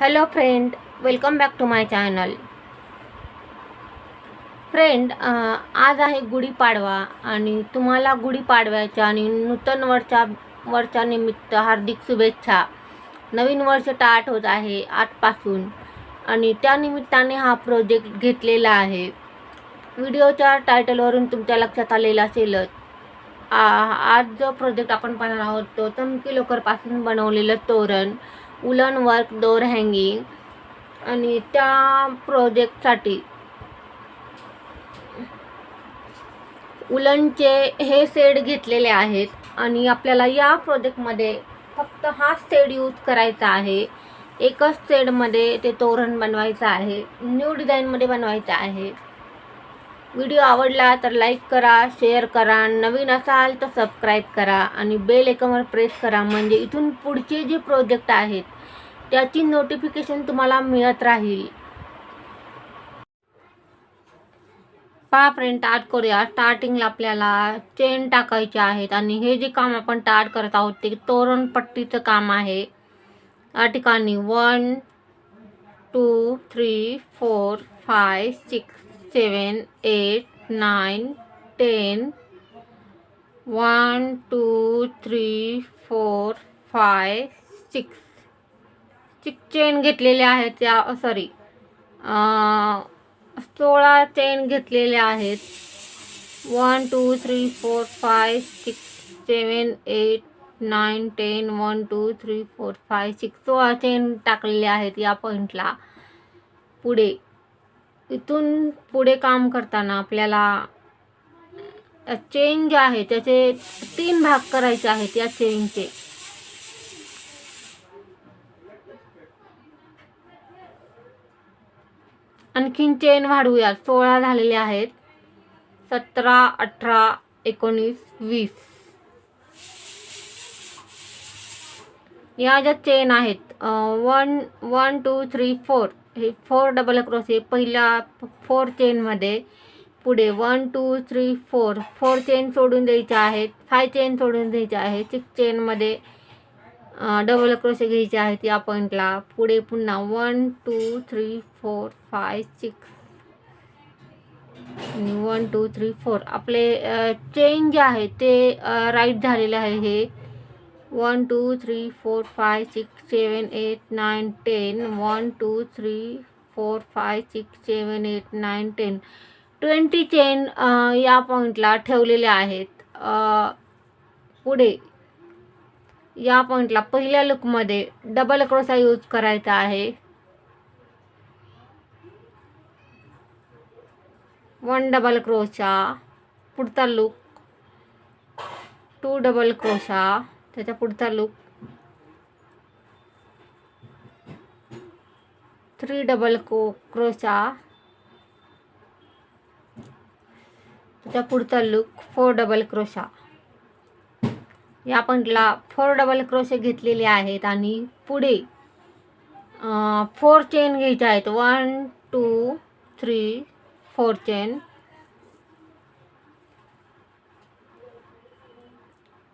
Hello friend welcome back to my channel friend आज आहे गुढीपाडवा आणि तुम्हाला गुढीपाडव्याच्या आणि नूतन वर्षा वर्षा निमित्त हार्दिक शुभेच्छा. नवीन वर्ष टाट होत आहे आजपासून आणि त्या निमित्ताने हा प्रोजेक्ट घेतलेला आहे. व्हिडिओच्या टायटलवरून तुमच्या लक्षात आलेला असेलच आ- आज जो प्रोजेक्ट आपण पाहणार आहोत तो चमकी लोकरपासून बनवलेलं तोरण. उलन वर्क डोर हँगिंग आणि त्या प्रोजेक्टसाठी उलनचे हे सेड घेतलेले आहेत आणि आपल्याला या प्रोजेक्टमध्ये फक्त हा सेड यूज करायचा आहे. एकच सेडमध्ये ते तोरण बनवायचं आहे. न्यू डिझाईनमध्ये बनवायचं आहे. व्हिडिओ आवडला तर लाईक करा शेअर करा. नवीन असाल तर सबस्क्राईब करा आणि बेल एकमवर प्रेस करा. म्हणजे इथून पुढचे जे प्रोजेक्ट आहेत त्याची नोटिफिकेशन तुम्हाला मिळत राहील. पहा फ्रेंड स्टार्ट करूया. स्टार्टिंगला आपल्याला चेन टाकायचे आहेत आणि हे जे काम आपण स्टार्ट करत आहोत ते तोरण पट्टीचं काम आहे. या ठिकाणी one two three four five six seven eight nine ten one two three four five six चिक चेन घेतलेल्या आहेत त्या सॉरी सोळा चेन घेतलेल्या आहेत. One two three four five six seven eight nine ten one two three four five six सोळा chain टाकलेले आहेत या पॉईंटला पुढे. इथून पुढे काम करताना आपल्याला चेन जे आहे त्याचे तीन भाग करायचे आहेत या चेनचे आणखीन चेन वाढवूया सोळा झालेले आहेत. सतरा अठरा एकोणीस वीस. या ज्या चेन आहेत one one two three four हे फोर डबल क्रॉस हे पहिल्या फोर चेनमध्ये पुढे one two three four four chain सोडून द्यायच्या आहेत. फाय चेन सोडून द्यायच्या आहेत. सिक्स चेनमध्ये डबल क्रोशे घ्यायचे आहेत या पॉईंटला पुढे पुन्हा one two three four five six आणि वन टू थ्री फोर आपले चेन जे आहे ते राईट झालेले आहे हे. One two three four five six seven eight nine ten one two three four five six seven eight nine ten twenty chain या पॉईंटला ठेवलेले आहेत. पुढे. या पॉईंटला पहिल्या लुकमध्ये डबल क्रोसा यूज करायचा आहे. वन डबल क्रोशा पुढचा लुक टू डबल क्रोशा त्याच्या पुढचा लुक थ्री डबल को क्रोशा त्याच्या पुढचा लुक फोर डबल क्रोशा या पॉईंटला फोर डबल क्रोशे घेतलेले आहेत आणि पुढे फोर चेन घ्यायचे आहेत. One two three four chain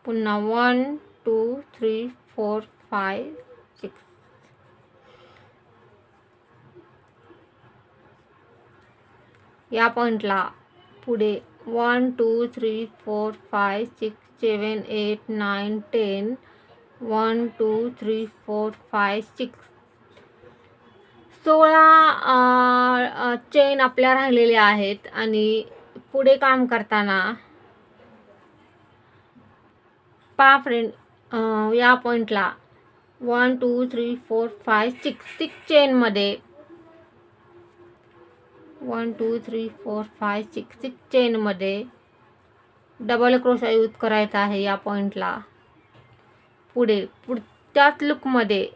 पुन्हा one two three four five six. या पॉईंटला पुढे one two three four five six seven eight nine ten one two three four five six. सोळा चेन आपल्या राहिलेल्या आहेत आणि पुढे काम करताना पा फ्रेंड या पॉईंटला one two three four five six six चेनमध्ये one two three four five six six चेनमध्ये double crochet use करायचा आहे या पॉईंटला पुढे पुढ त्याच लुकमध्ये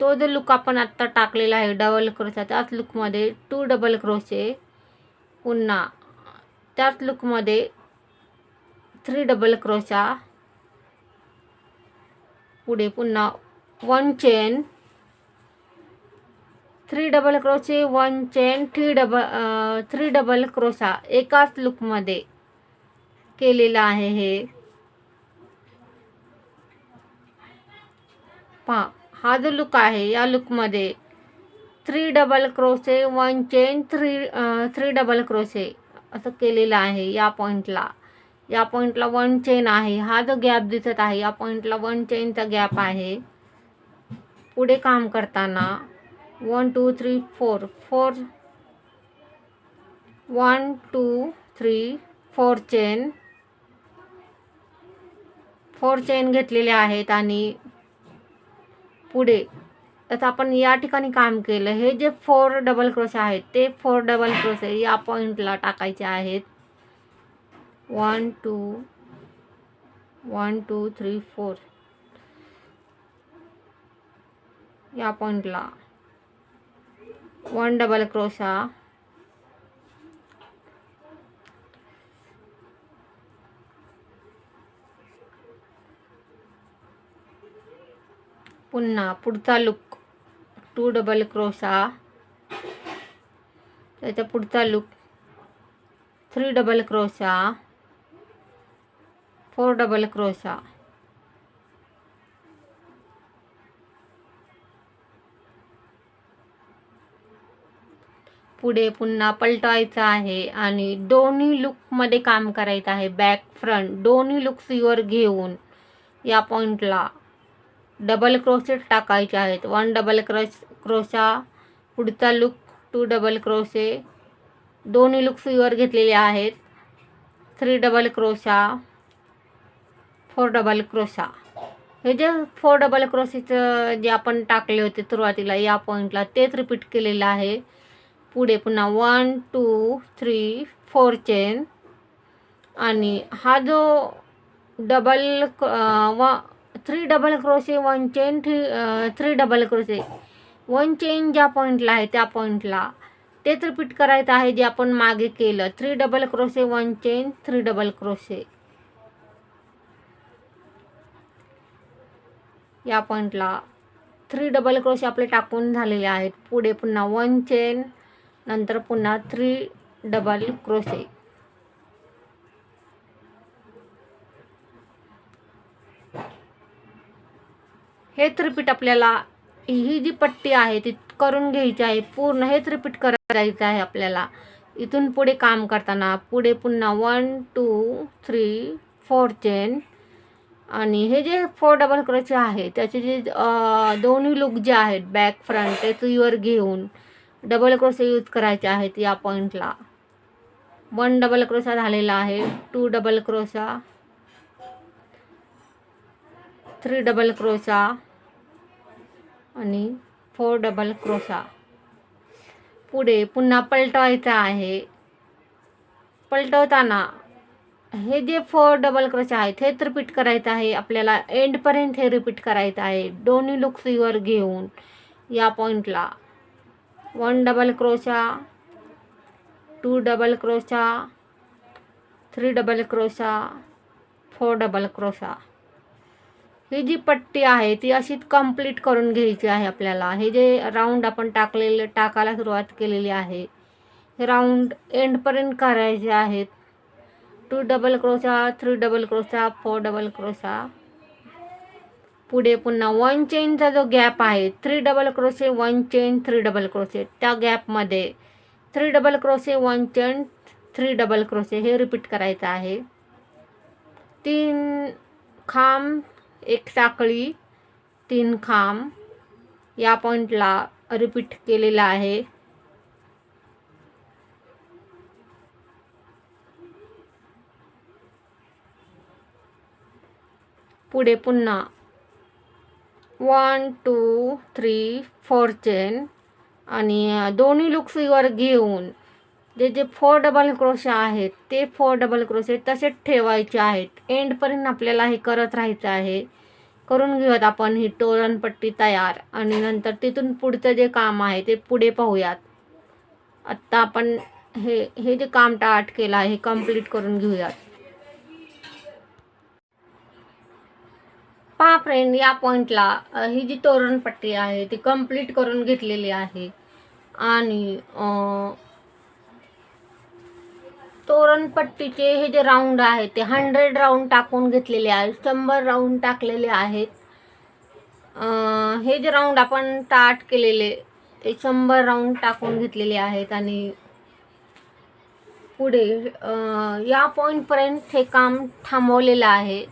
तो जो लुक आपण आत्ता टाकलेला आहे डबल क्रोशा त्याच लुकमध्ये टू डबल क्रोशे पुन्हा. त्याच लुकमध्ये थ्री डबल क्रोशा पुढे पुन्हा one chain three double crochet one chain three double three double crochet एकाच लुकमध्ये केलेलं आहे हे. पहा. हा जो लुक आहे या लुकमध्ये three double crochet one chain three three double crochet असं केलेलं आहे या पॉईंटला या पॉईंटला वन चेन आहे. हा जो गॅप दिसत आहे या पॉईंटला वन चेनचा गॅप आहे. पुढे काम करताना one two three four four one two three four chain four chain घेतलेले आहेत आणि पुढे. आता आपण या ठिकाणी काम केलं. हे जे फोर डबल क्रोश आहेत ते फोर डबल क्रोश या पॉईंटला टाकायचे आहेत. One two one two three four या पॉईंटला वन डबल क्रोशा पुन्हा पुढचा लुक टू डबल क्रोशा त्याच्या पुढचा look three double crochet four double crochet पुढे पुन्हा पलटवायचं आहे आणि दोन्ही लुकमध्ये काम करायचं आहे बॅक फ्रंट दोन्ही लुक्स युअर घेऊन या पॉईंटला डबल क्रोशेट टाकायचे आहेत. वन डबल क्रोश क्रोशा पुढचा लुक टू डबल क्रोशे दोन्ही लुक फीवर घेतलेले आहेत. Three double crochet four double crochet हे जे फोर डबल क्रोशेचं जे आपण टाकले होते सुरुवातीला या पॉईंटला तेच रिपीट केलेलं आहे. पुढे पुन्हा one two three four chain आणि हा जो डबल व three double crochet one chain three three double crochet one chain ज्या पॉईंटला आहे त्या पॉईंटला तेच रिपीट करायचं आहे जे आपण मागे केलं. Three double crochet one chain three double crochet या पॉईंटला थ्री डबल क्रोशे आपले टाकून झालेले आहेत. पुढे पुन्हा वन चेन नंतर पुन्हा थ्री डबल क्रोशे हे त्रिपीठ आपल्याला ही जी पट्टी आहे ती करून घ्यायची आहे पूर्ण हे रिपीट करायचं आहे आपल्याला. इथून पुढे काम करताना पुढे पुन्हा one two three four chain आणि हे जे फोर डबल क्रोचे आहे त्याचे जे दोन्ही लुक जे आहेत बॅक फ्रंट ते सुईवर घेऊन डबल क्रोसे यूज करायचे आहेत या पॉईंटला वन डबल क्रोसा झालेला आहे two double crochet three double crochet आणि फोर डबल क्रोसा पुढे पुन्हा पलटवायचं आहे. पलटवताना हे जे फोर डबल क्रोसा आहेत हे रिपीट करायचं आहे. आपल्याला एंडपर्यंत हे रिपीट करायचं आहे. दोन्ही लुक घेऊन या पॉईंटला one double crochet two double crochet three double crochet four double crochet ही जी पट्टी आहे ती अशी कंप्लीट करून घ्यायची आहे आपल्याला. हे जे राऊंड आपण टाकलेले टाकायला सुरुवात केलेली आहे हे राऊंड एंडपर्यंत करायचे आहेत. Two double crochet three double crochet four double crochet पुढे पुन्हा वन चेनचा जो गॅप आहे three double crochet one chain three double crochet त्या गॅपमध्ये three double crochet one chain three double crochet हे रिपीट करायचं आहे. तीन खांब एक साखळी तीन खांब या पॉईंटला रिपीट केलेला आहे. पुढे पुन्हा one two three four chain आणि दोन्ही लुक्सवर घेऊन जे जे फोर डबल क्रोशा आहेत ते फोर डबल क्रोशे तसेच ठेवायचे आहेत. एंडपर्यंत आपल्याला हे करत राहायचं आहे. करून घेऊयात आपण ही तोरणपट्टी तयार. आणि नंतर तिथून पुढचं जे काम आहे ते पुढे पाहूयात. आत्ता आपण हे हे जे काम टाट केलं आहे हे कंप्लीट करून घेऊयात. पहा फ्रेंड या पॉईंटला ही जी तोरणपट्टी आहे ती कंप्लीट करून घेतलेली आहे. आणि तोरणपट्टीचे हे जे राऊंड आहे ते हंड्रेड राऊंड टाकून घेतलेले आहेत शंभर राऊंड टाकलेले आहेत. हे जे राऊंड आपण ताट केलेले ते शंभर राऊंड टाकून घेतलेले आहेत आणि पुढे या पॉईंटपर्यंत हे काम थांबवलेलं आहे.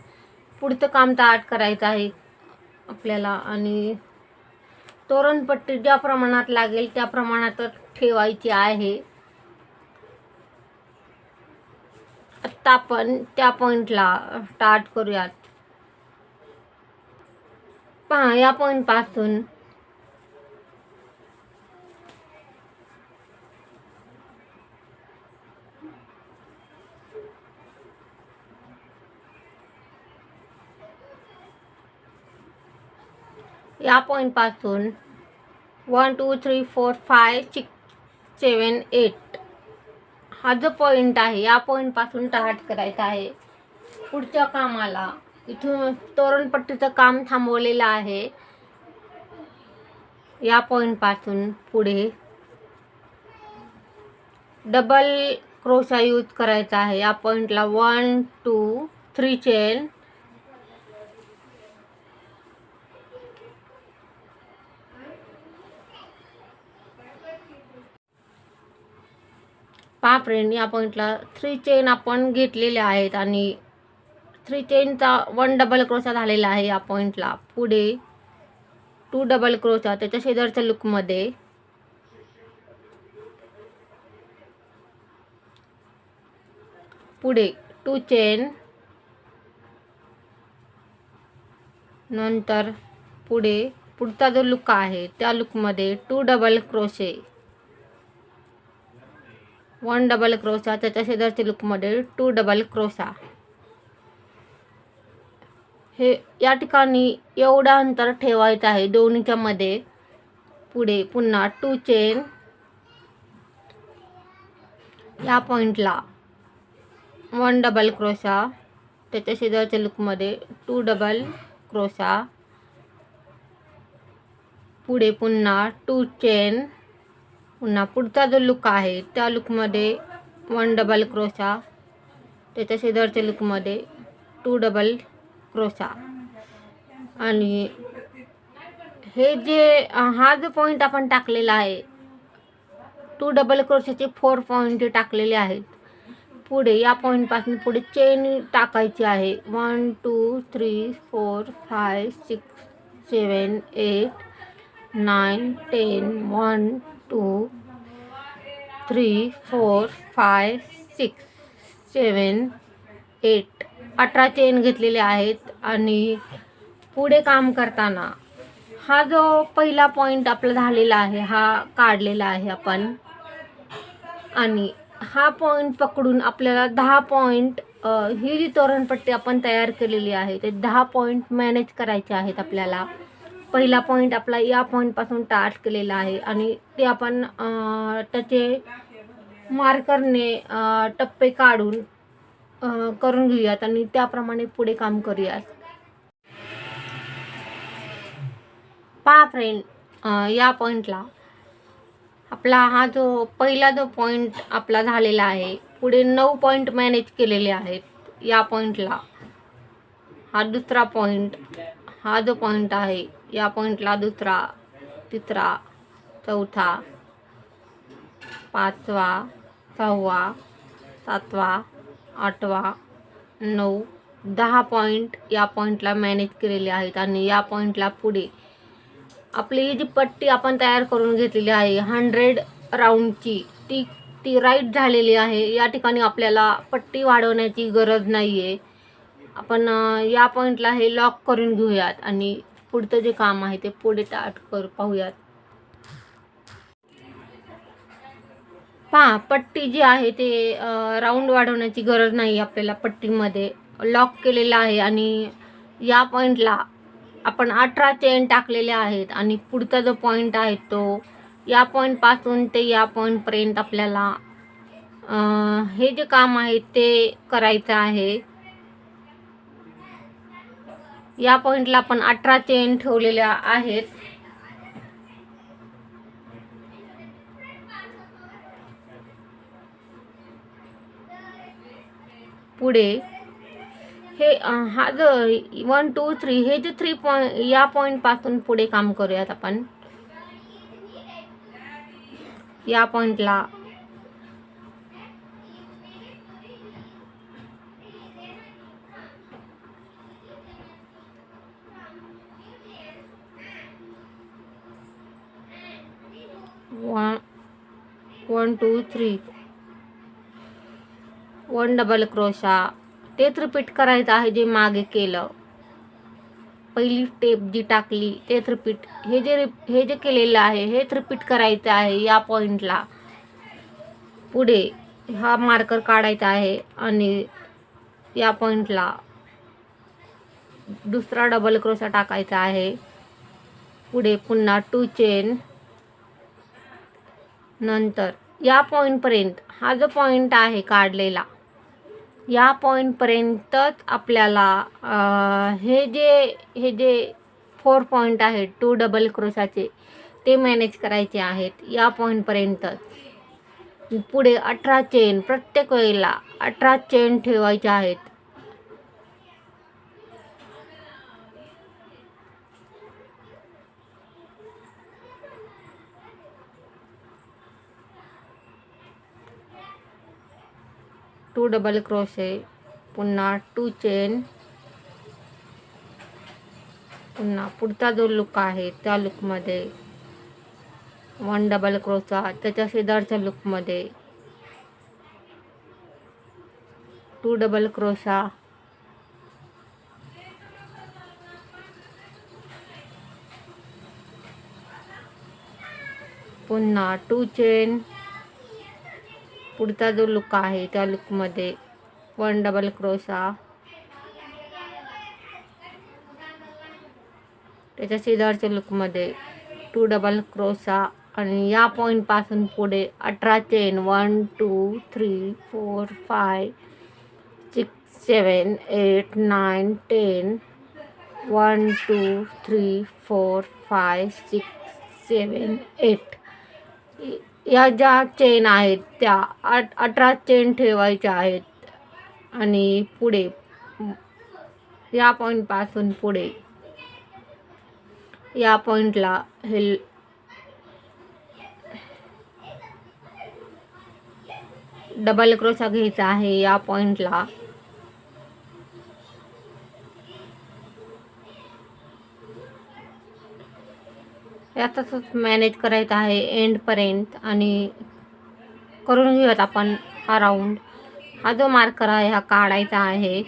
पुढचं काम ताट करायचं आहे आपल्याला आणि तोरणपट्टी ज्या प्रमाणात लागेल त्या प्रमाणातच ठेवायची आहे. आत्ता आपण त्या पॉईंटला स्टार्ट करूयात. पहा या पॉईंटपासून या पॉईंटपासून one two three four five six seven eight हा जो पॉईंट आहे या पॉईंटपासून पासून करायचा आहे. पुढच्या कामाला. इथून तोरणपट्टीचं काम थांबवलेलं आहे. या पॉईंटपासून पुढे डबल क्रोशा यूज करायचा आहे. या पॉईंटला वन टू थ्री चेन पहा फ्रेंड या पॉईंटला थ्री चेन आपण घेतलेल्या आहेत आणि थ्री चेनचा वन डबल क्रोशा झालेला आहे या पॉईंटला पुढे टू डबल क्रोचा त्याच्या शेजारच्या लुकमध्ये पुढे टू चेन नंतर पुढे पुढचा जो लुक आहे त्या लुकमध्ये two double crochet one double crochet त्याच्या शेजारच्या लुकमध्ये टू डबल क्रोशा हे या ठिकाणी एवढं अंतर ठेवायचं आहे. दोन्हीच्या मध्ये. पुढे पुन्हा टू चेन या पॉईंटला वन डबल क्रोशा त्याच्या शेजारच्या लुकमध्ये टू डबल क्रोशा पुढे पुन्हा टू चेन पुन्हा पुढचा जो लुक आहे त्या लुकमध्ये वन डबल क्रोशा त्याच्या शेजारच्या लुकमध्ये टू डबल क्रोशा आणि हे जे हा जो पॉईंट आपण टाकलेला आहे टू डबल क्रोशाचे फोर पॉईंट टाकलेले आहेत पुढे या पॉईंटपासून पुढे चेन टाकायची आहे. One two three four five six seven eight nine ten one two three four five six seven eight. अठरा चेन घेतलेले आहेत आणि पुढे काम करताना हा जो पहिला पॉईंट आपला झालेला आहे हा काढलेला आहे आपण. आणि हा पॉईंट पकडून आपल्याला दहा पॉईंट ही जी तोरणपट्टी आपण तयार केलेली आहे ते दहा पॉईंट मॅनेज करायचे आहेत आपल्याला. पहिला पॉईंट आपला या पॉईंटपासून स्टार्ट केलेला आहे. आणि ते आपण त्याचे मार्करने टप्पे काढून करून घेऊयात आणि त्याप्रमाणे पुढे काम करूयात. पहा फ्रेंड या पॉईंटला आपला हा जो पहिला जो पॉईंट आपला झालेला आहे पुढे नऊ पॉईंट मॅनेज केलेले आहेत या पॉईंटला हा दुसरा पॉईंट हा जो पॉईंट आहे या पॉईंटला दुसरा तिसरा चौथा पाचवा सहावा सातवा आठवा नऊ दहा पॉईंट या पॉईंटला मॅनेज केलेले आहेत आणि या पॉईंटला पुढे आपली ही जी पट्टी आपण तयार करून घेतलेली आहे हंड्रेड राऊंडची ती ती राईट झालेली आहे. या ठिकाणी आपल्याला पट्टी वाढवण्याची गरज नाही आहे आपण या पॉईंटला हे लॉक करून घेऊयात आणि पुढचं जे काम आहे ते पुढे टाट कर पाहूयात. पहा पट्टी जी आहे ते राऊंड वाढवण्याची गरज नाही आपल्याला पट्टीमध्ये. लॉक केलेलं आहे आणि या पॉईंटला आपण अठरा चेन टाकलेले आहेत आणि पुढचा जो पॉईंट आहे तो या पॉईंटपासून ते या पॉईंटपर्यंत आपल्याला हे जे काम आहे ते करायचं आहे. या पॉईंटला आपण अठरा चेन ठेवलेल्या आहेत. पुढे हे हा जो वन टू थ्री हे जे थ्री पॉईंट या पॉईंटपासून पुढे काम करूयात आपण. या पॉईंटला one one two three one double crochet तेच रिपीट करायचं आहे जे मागे केलं. पहिली स्टेप जी टाकली तेच रिपीट हे जे हे जे केलेलं आहे हेच रिपीट करायचं आहे या पॉईंटला पुढे हा मार्कर काढायचा आहे आणि या पॉईंटला दुसरा डबल क्रोशा टाकायचा आहे. पुढे पुन्हा टू चेन नंतर या पॉईंटपर्यंत हा जो पॉईंट आहे काढलेला या पॉईंटपर्यंतच आपल्याला हे जे हे जे फोर पॉईंट आहेत टू डबल क्रोशाचे ते मॅनेज करायचे आहेत. या पॉईंटपर्यंतच पुढे अठरा चेन प्रत्येक वेळेला अठरा चेन ठेवायचे आहेत. टू डबल क्रोशे पुन्हा टू चेन पुन्हा पुढचा जो लुक आहे त्या लुकमध्ये वन डबल क्रोचा त्याच्या शेजारच्या लुकमध्ये टू डबल क्रोशा पुन्हा टू चेन पुढचा जो लुक आहे त्या लुकमध्ये वन डबल क्रोसा त्याच्या शेजारच्या लुकमध्ये टू डबल क्रोसा आणि या पॉईंटपासून पुढे अठरा chain one two three four five six seven eight nine ten one two three four five six seven eight या ज्या चेन आहेत त्या अट अठरा चेन ठेवायच्या आहेत. आणि पुढे या पॉईंटपासून पुढे. या पॉईंटला हे डबल क्रोशा घ्यायचा आहे. या पॉईंटला यातच मॅनेज करायचं आहे एंडपर्यंत आणि करून घेऊयात आपण हा राऊंड हा जो मार्कर आहे हा काढायचा आहे.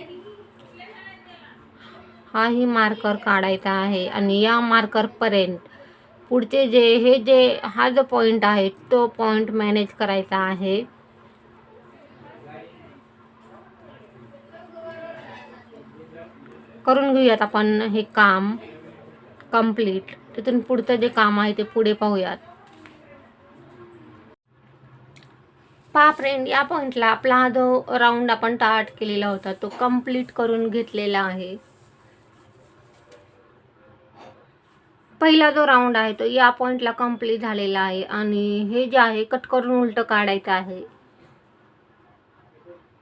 हाही मार्कर काढायचा आहे आणि या मार्करपर्यंत पुढचे जे हे जे हा जो पॉईंट आहे तो पॉईंट मॅनेज करायचा आहे. करून घेऊयात आपण हे काम कंप्लीट तिथून पुढचं जे काम आहे ते पुढे पाहूयात. पहा फ्रेंड या पॉईंटला आपला हा जो राऊंड आपण स्टार्ट केलेला होता तो कंप्लीट करून घेतलेला आहे. पहिला जो राऊंड आहे तो या पॉईंटला कंप्लीट झालेला आहे आणि हे जे आहे कट करून उलटं काढायचं आहे.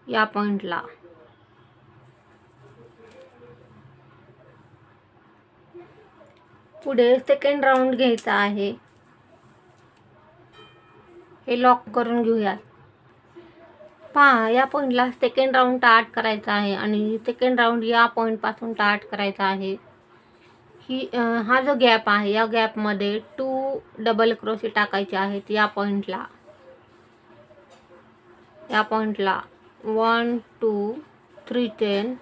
या पॉईंटला पुढे सेकंड राऊंड घ्यायचा आहे. हे लॉक करून घेऊयात पहा या पॉईंटला सेकंड राऊंड टार्ट करायचा आहे आणि सेकंड राऊंड या पॉईंटपासून टार्ट करायचा आहे. ही हा जो गॅप आहे या गॅपमध्ये टू डबल क्रोशे टाकायचे आहेत या पॉईंटला या पॉईंटला one two three chain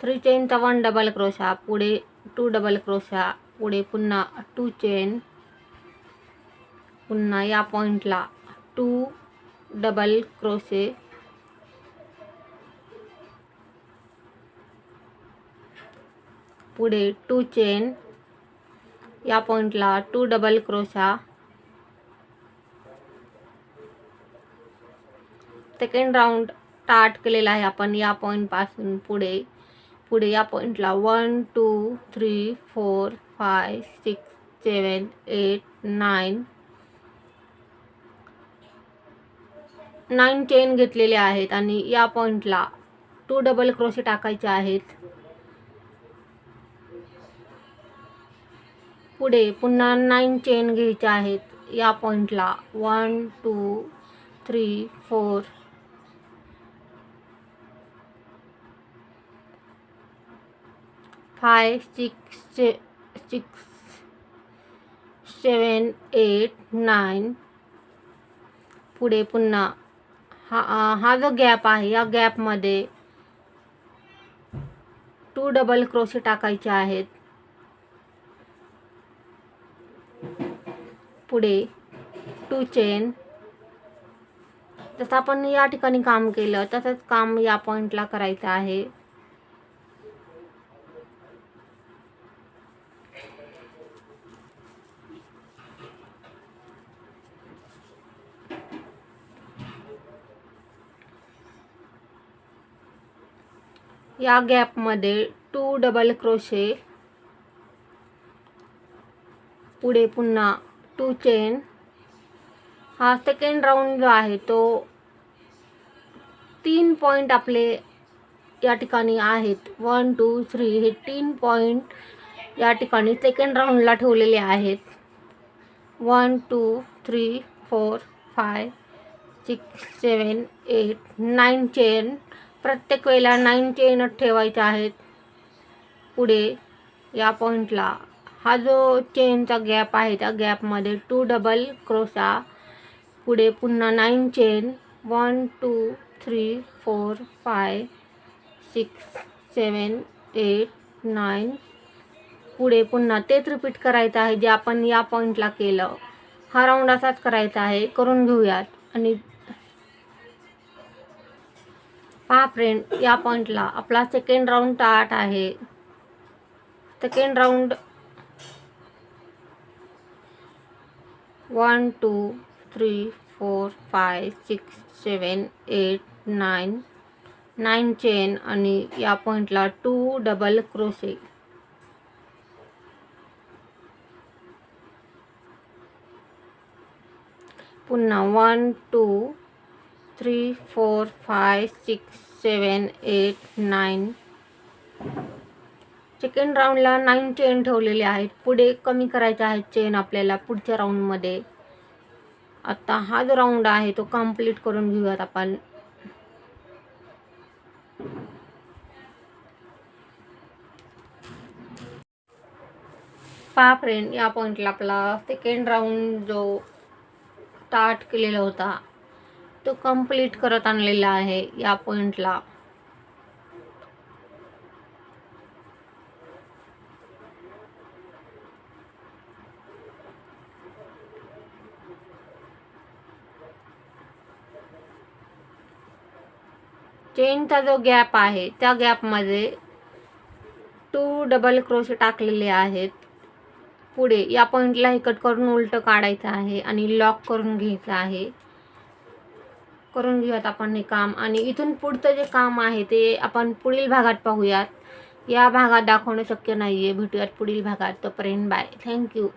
three चेनचा one double crochet पुढे टू डबल क्रोशा पुढे पुन्हा टू चेन. पुन्हा या पॉईंटला टू डबल क्रोशे. पुढे टू चेन. या पॉईंटला two double crochet. Second round start केलेला आहे आपण या पॉईंटपासून पुढे. पुढे या पॉईंटला one two three four. Five six seven eight nine nine chain घेतलेले आहेत आणि या पॉईंटला टू डबल क्रोशे टाकायचे आहेत. पुढे पुन्हा नाईन चेन घ्यायचे आहेत. या पॉईंटला one two three four five six से सिक्स सेवन एट नाईन पुढे पुन्हा. हा हा जो गॅप आहे या गॅपमध्ये टू डबल क्रोशे टाकायचे आहेत. पुढे टू चेन जसं आपण या ठिकाणी काम केलं तसंच काम या पॉईंटला करायचं आहे. या गॅपमध्ये टू डबल क्रोशे पुढे पुन्हा टू चेन हा सेकंड राऊंड जो आहे तो तीन पॉईंट आपले या ठिकाणी आहेत. वन टू थ्री हे तीन पॉईंट या ठिकाणी सेकंड राऊंडला ठेवलेले आहेत. One two three four five six seven eight nine chain प्रत्येक वेळेला नाईन चेनच ठेवायचे आहेत. पुढे या पॉईंटला हा जो चेनचा गॅप आहे त्या गॅपमध्ये टू डबल क्रोसा पुढे पुन्हा nine chain one two three four five six seven eight nine पुढे पुन्हा तेच रिपीट करायचं आहे जे आपण या पॉईंटला केलं. हा राऊंड असाच करायचा आहे. करून घेऊयात. आणि पहा फ्रेंड या पॉईंटला आपला सेकंड राऊंड टाट आहे. Second round one two three four five six seven eight nine nine chain आणि या पॉईंटला टू डबल क्रोशे पुन्हा one two three four five six seven eight nine. Second राऊंडला nine chain ठेवलेले आहेत. पुढे कमी करायचे आहेत चेन आपल्याला पुढच्या राऊंडमध्ये आता हा जो राऊंड आहे तो कंप्लीट करून घेऊयात आपण. पहा फ्रेंड या पॉईंटला आपला सेकंड राऊंड जो स्टार्ट केलेला होता. तो कंप्लीट करत आणलेला आहे या पॉईंटला चेनचा जो गॅप आहे त्या गॅपमध्ये टू डबल क्रोश टाकलेले आहेत. पुढे या पॉईंटला हे कट करून उलटं काढायचं आहे आणि लॉक करून घ्यायचं आहे. करून घेऊयात आपण हे काम. आणि इथून पुढचं जे काम आहे ते आपण पुढील भागात पाहूयात. या भागात दाखवणं शक्य नाही आहे भेटूयात पुढील भागात. तोपर्यंत बाय. थँक्यू